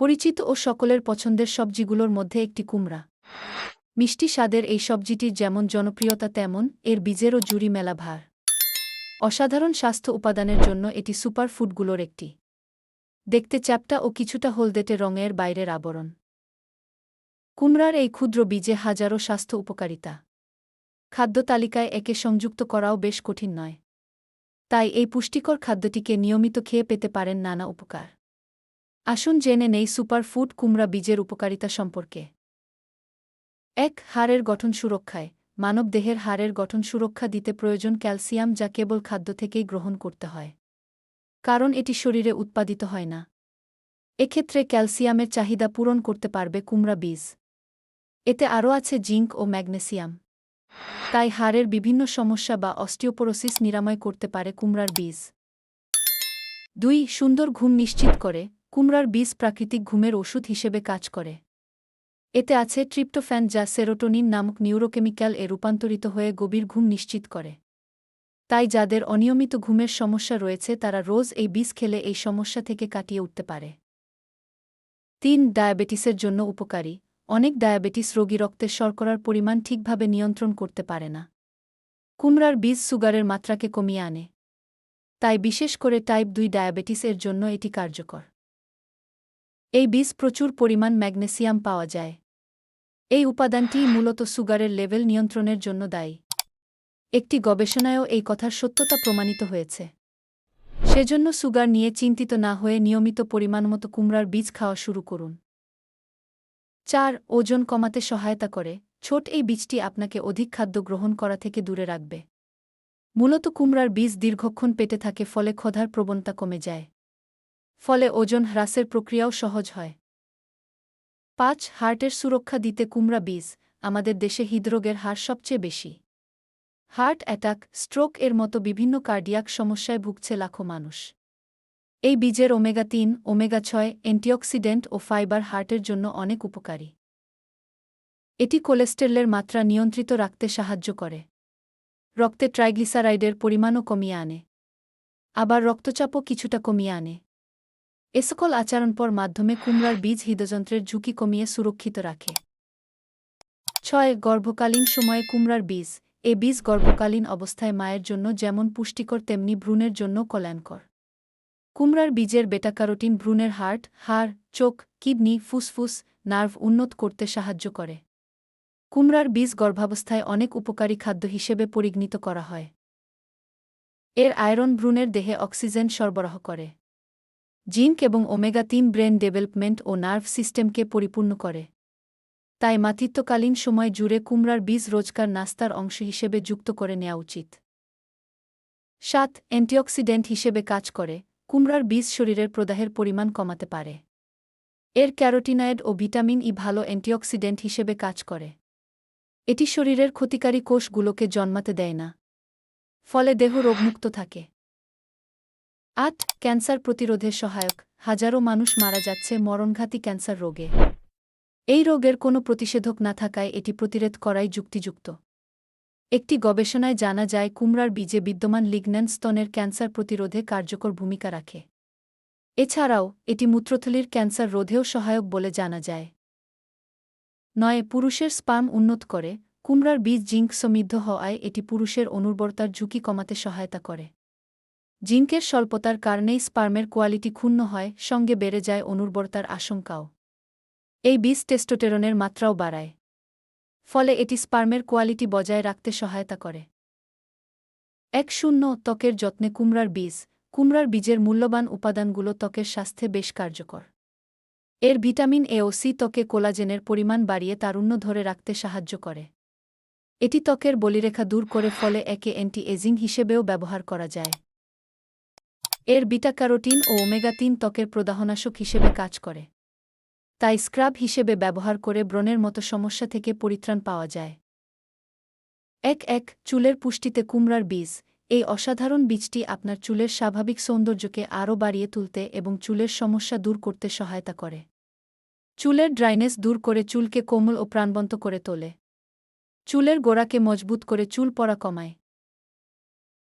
পরিচিত ও সকলের পছন্দের সবজিগুলোর মধ্যে একটি কুমড়া। মিষ্টি স্বাদের এই সবজিটির যেমন জনপ্রিয়তা, তেমন এর বীজেরও জুরি মেলা ভার। অসাধারণ স্বাস্থ্য উপাদানের জন্য এটি সুপার ফুডগুলোর একটি। দেখতে চ্যাপ্টা ও কিছুটা হলদেটে রঙের বাইরের আবরণ। কুমড়ার এই ক্ষুদ্র বীজে হাজারো স্বাস্থ্য উপকারিতা। খাদ্য তালিকায় একে সংযুক্ত করাও বেশ কঠিন নয়। তাই এই পুষ্টিকর খাদ্যটিকে নিয়মিত খেয়ে পেতে পারেন নানা উপকার। আসুন জেনে নেই সুপার ফুড কুমড়া বীজের উপকারিতা সম্পর্কে। এক, হাড়ের গঠন সুরক্ষায়। মানব দেহের হাড়ের গঠন সুরক্ষা দিতে প্রয়োজন ক্যালসিয়াম যা কেবল খাদ্য থেকেই গ্রহণ করতে হয়। কারণ এটি শরীরে উৎপাদিত হয় না। এক্ষেত্রে ক্যালসিয়ামের চাহিদা পূরণ করতে পারবে কুমড়া বীজ। এতে আরও আছে জিঙ্ক ও ম্যাগনেসিয়াম। তাই হাড়ের বিভিন্ন সমস্যা বা অস্টিওপোরোসিস নিরাময় করতে পারে কুমড়ার বীজ। দুই, সুন্দর ঘুম নিশ্চিত করে। কুমড়ার বীজ প্রাকৃতিক ঘুমের ওষুধ হিসেবে কাজ করে। এতে আছে ট্রিপ্টোফ্যান যা সেরোটোনিন নামক নিউরোকেমিক্যাল এ রূপান্তরিত হয়ে গভীর ঘুম নিশ্চিত করে। তাই যাদের অনিয়মিত ঘুমের সমস্যা রয়েছে তারা রোজ এই বীজ খেলে এই সমস্যা থেকে কাটিয়ে উঠতে পারে। তিন, ডায়াবেটিসের জন্য উপকারী। অনেক ডায়াবেটিস রোগী রক্তের শর্করার পরিমাণ ঠিকভাবে নিয়ন্ত্রণ করতে পারে না। কুমড়ার বীজ সুগারের মাত্রাকে কমিয়ে আনে। তাই বিশেষ করে টাইপ দুই ডায়াবেটিস এর জন্য এটি কার্যকর। এই বীজ প্রচুর পরিমাণ ম্যাগনেসিয়াম পাওয়া যায়। এই উপাদানটি মূলত সুগারের লেভেল নিয়ন্ত্রণের জন্য দায়ী। একটি গবেষণায়ও এই কথার সত্যতা প্রমাণিত হয়েছে। সেজন্য সুগার নিয়ে চিন্তিত না হয়ে নিয়মিত পরিমাণমতো কুমড়ার বীজ খাওয়া শুরু করুন। চার, ওজন কমাতে সহায়তা করে। ছোট এই বীজটি আপনাকে অধিক খাদ্য গ্রহণ করা থেকে দূরে রাখবে। মূলত কুমড়ার বীজ দীর্ঘক্ষণ পেটে থাকে, ফলে ক্ষধার প্রবণতা কমে যায়। ফলে ওজন হ্রাসের প্রক্রিয়াও সহজ হয়। পাঁচ, হার্টের সুরক্ষা দিতে কুমড়া বীজ, আমাদের দেশে হৃদরোগের হার সবচেয়ে বেশি। হার্ট অ্যাটাক, স্ট্রোক এর মতো বিভিন্ন কার্ডিয়াক সমস্যায় ভুগছে লাখো মানুষ। এই বীজের ওমেগা তিন, ওমেগা ছয় অ্যান্টিঅক্সিডেন্ট ও ফাইবার হার্টের জন্য অনেক উপকারী। এটি কোলেস্টেরলের মাত্রা নিয়ন্ত্রিত রাখতে সাহায্য করে। রক্তে ট্রাইগ্লিসারাইডের পরিমাণও কমিয়ে আনে। আবার রক্তচাপও কিছুটা কমিয়ে আনে। এ সকল আচরণপর মাধ্যমে কুমড়ার বীজ হৃদযন্ত্রের ঝুঁকি কমিয়ে সুরক্ষিত রাখে। ছয়, গর্ভকালীন সময়ে কুমড়ার বীজ। এ বীজ গর্ভকালীন অবস্থায় মায়ের জন্য যেমন পুষ্টিকর, তেমনি ভ্রূণের জন্য কল্যাণকর। কুমড়ার বীজের বেটাকারোটিন ভ্রূণের হার্ট হাড়, চোখ, কিডনি, ফুসফুস, নার্ভ উন্নত করতে সাহায্য করে। কুমড়ার বীজ গর্ভাবস্থায় অনেক উপকারী খাদ্য হিসেবে পরিগণিত করা হয়। এর আয়রন ভ্রূণের দেহে অক্সিজেন সরবরাহ করে। জিঙ্ক এবং ওমেগা তিন ব্রেন ডেভেলপমেন্ট ও নার্ভ সিস্টেমকে পরিপূর্ণ করে। তাই মাতৃত্বকালীন সময় জুড়ে কুমড়ার বীজ রোজকার নাস্তার অংশ হিসেবে যুক্ত করে নেওয়া উচিত। সাত, অ্যান্টিঅক্সিডেন্ট হিসেবে কাজ করে, কুমড়ার বীজ শরীরের প্রদাহের পরিমাণ কমাতে পারে। এর ক্যারোটিনয়েড ও ভিটামিন ই ভালো অ্যান্টিঅক্সিডেন্ট হিসেবে কাজ করে। এটি শরীরের ক্ষতিকারী কোষগুলোকে জন্মাতে দেয় না। ফলে দেহ রোগমুক্ত থাকে। আট ক্যান্সার প্রতিরোধে সহায়ক। হাজারো মানুষ মারা যাচ্ছে মরণঘাতী ক্যান্সার রোগে। এই রোগের কোনো প্রতিষেধক না থাকায় এটি প্রতিরোধ করাই যুক্তিযুক্ত। একটি গবেষণায় জানা যায়, কুমড়ার বীজে বিদ্যমান লিগন্যান স্তনের ক্যান্সার প্রতিরোধে কার্যকর ভূমিকা রাখে। এছাড়াও, এটি মূত্রথলির ক্যান্সার রোধেও সহায়ক বলে জানা যায়। নয়, পুরুষের স্পাম উন্নত করে। কুমড়ার বীজ জিঙ্ক সমৃদ্ধ হওয়ায় এটি পুরুষের অনুর্বরতার ঝুঁকি কমাতে সহায়তা করে। জিঙ্কের স্বল্পতার কারণেই স্পার্মের কোয়ালিটি ক্ষুণ্ণ হয়, সঙ্গে বেড়ে যায় অনুর্বরতার আশঙ্কাও। এই বীজ টেস্টোটেরনের মাত্রাও বাড়ায়। ফলে এটি স্পার্মের কোয়ালিটি বজায় রাখতে সহায়তা করে। এক শূন্য ত্বকের যত্নে কুমড়ার বীজ। কুমড়ার বীজের মূল্যবান উপাদানগুলো ত্বকের স্বাস্থ্যে বেশ কার্যকর। এর ভিটামিন এ ও সি ত্বকে কোলাজেনের পরিমাণ বাড়িয়ে তারুণ্য ধরে রাখতে সাহায্য করে। এটি ত্বকের বলিরেখা দূর করে ফলে একে অ্যান্টি এজিং হিসেবেও ব্যবহার করা যায়। এর বিটা ক্যারোটিন ও ওমেগা তিন ত্বকের প্রদাহনাশক হিসেবে কাজ করে। তাই স্ক্রাব হিসেবে ব্যবহার করে ব্রণের মতো সমস্যা থেকে পরিত্রাণ পাওয়া যায়। এক এক চুলের পুষ্টিতে কুমড়ার বীজ, এই অসাধারণ বীজটি আপনার চুলের স্বাভাবিক সৌন্দর্যকে আরও বাড়িয়ে তুলতে এবং চুলের সমস্যা দূর করতে সহায়তা করে। চুলের ড্রাইনেস দূর করে চুলকে কোমল ও প্রাণবন্ত করে তোলে। চুলের গোড়াকে মজবুত করে চুল পড়া কমায়।